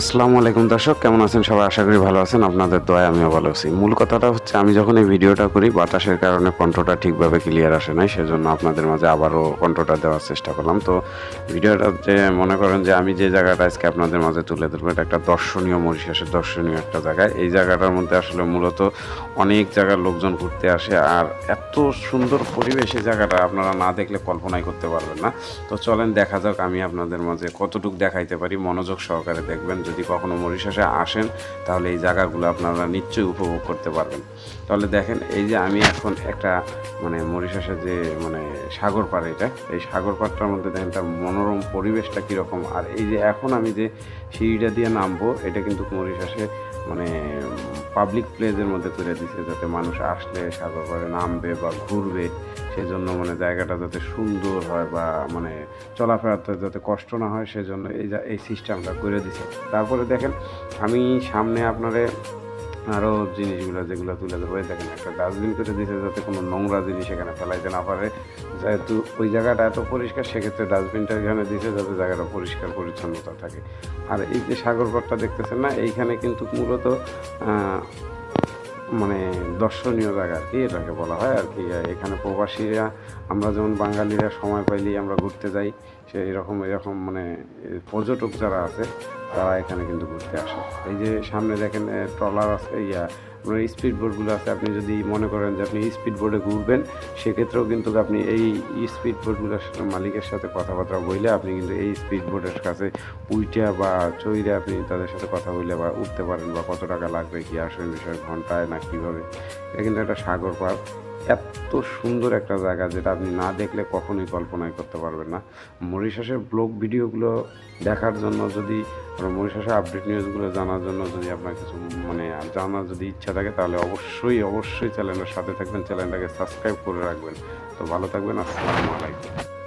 আসসালামু আলাইকুম দর্শক, কেমন আছেন সবাই? আশা করি ভালো আছেন, আপনাদের দয়া আমিও ভালো আছি। মূল কথাটা হচ্ছে, আমি যখন এই ভিডিওটা করি, বাতাসের কারণে কণ্ঠটা ঠিকভাবে ক্লিয়ার আসে নাই, সেজন্য আপনাদের মাঝে আবারও কণ্ঠটা দেওয়ার চেষ্টা করলাম। তো ভিডিওটা যে মনে করেন যে আমি যে জায়গাটা আজকে আপনাদের মাঝে তুলে ধরবো, এটা একটা দর্শনীয় মরিশাসের দর্শনীয় একটা জায়গা। এই জায়গাটার মধ্যে আসলে মূলত অনেক জায়গার লোকজন ঘুরতে আসে, আর এত সুন্দর পরিবেশ জায়গাটা, আপনারা না দেখলে কল্পনাই করতে পারবেন না। তো চলেন দেখা যাক, আমি আপনাদের মাঝে কতটুকু দেখাইতে পারি, মনোযোগ সহকারে দেখবেন। যদি কখনো মরিশাসে আসেন, তাহলে এই জায়গাগুলো আপনারা নিশ্চয়ই উপভোগ করতে পারবেন। তাহলে দেখেন, এই যে আমি এখন একটা মানে মরিশাসের যে মানে সাগর পাড় এটা, এই সাগর পাড়টার মধ্যে দেখেন তার মনোরম পরিবেশটা কীরকম। আর এই যে এখন আমি যে সিঁড়িটা দিয়ে নামবো, এটা কিন্তু মরিশাসে মানে পাবলিক প্লেসের মধ্যে করে দিছে, যাতে মানুষ আসলে সাগর পাড়ে নামবে বা ঘুরবে। সেজন্য মানে জায়গাটা যাতে সুন্দর হয় বা মানে চলাফেরাতে যাতে কষ্ট না হয়, সেজন্য এই যা, এই সিস্টেমটা করে দিছে। তারপরে দেখেন, আমি সামনে আপনারে আরও জিনিসগুলো যেগুলো তুলে ধরবো দেখেন, একটা ডাস্টবিন করে দিয়েছে যাতে কোনো নোংরা জিনিস এখানে ফেলাইতে না পারে। যেহেতু ওই জায়গাটা এত পরিষ্কার, সেক্ষেত্রে ডাস্টবিনটা এখানে দিয়েছে যাতে জায়গাটা পরিষ্কার পরিচ্ছন্নতা থাকে। আর এই যে সাগরপাড়টা দেখতেছেন না, এইখানে কিন্তু মূলত মানে দর্শনীয় জায়গা আর কি, এটাকে বলা হয় আর কি। এখানে প্রবাসীরা, আমরা যেমন বাঙালিরা সময় পাইলেই আমরা ঘুরতে যাই, সে এরকম এরকম মানে পর্যটক যারা আছে, তারা এখানে কিন্তু ঘুরতে আসে। এই যে সামনে দেখেন ট্রলার আছে, ইয়া আপনার স্পিড বোর্ডগুলো আছে, আপনি যদি মনে করেন যে আপনি স্পিড বোটে ঘুরবেন, সেক্ষেত্রেও কিন্তু আপনি এই স্পিড বোটগুলোর মালিকের সাথে কথাবার্তা বললে আপনি কিন্তু এই স্পিড বোটের কাছে উইটা বা চইরে আপনি তাদের সাথে কথা বললে বা উঠতে পারেন বা কত টাকা লাগবে, কি আসলে বিষয়, ঘন্টায় না কীভাবে। এটা কিন্তু একটা সাগর পার। এত সুন্দর একটা জায়গা যেটা আপনি না দেখলে কখনোই কল্পনাই করতে পারবেন না। মরিশাসের ব্লগ ভিডিওগুলো দেখার জন্য যদি মরিশাসের আপডেট নিউজগুলো জানার জন্য যদি আপনার কিছু মানে জানার যদি ইচ্ছা থাকে, তাহলে অবশ্যই অবশ্যই চ্যানেলের সাথে থাকবেন। চ্যানেলটাকে সাবস্ক্রাইব করে রাখবেন। তো ভালো থাকবেন, আসসালামু আলাইকুম।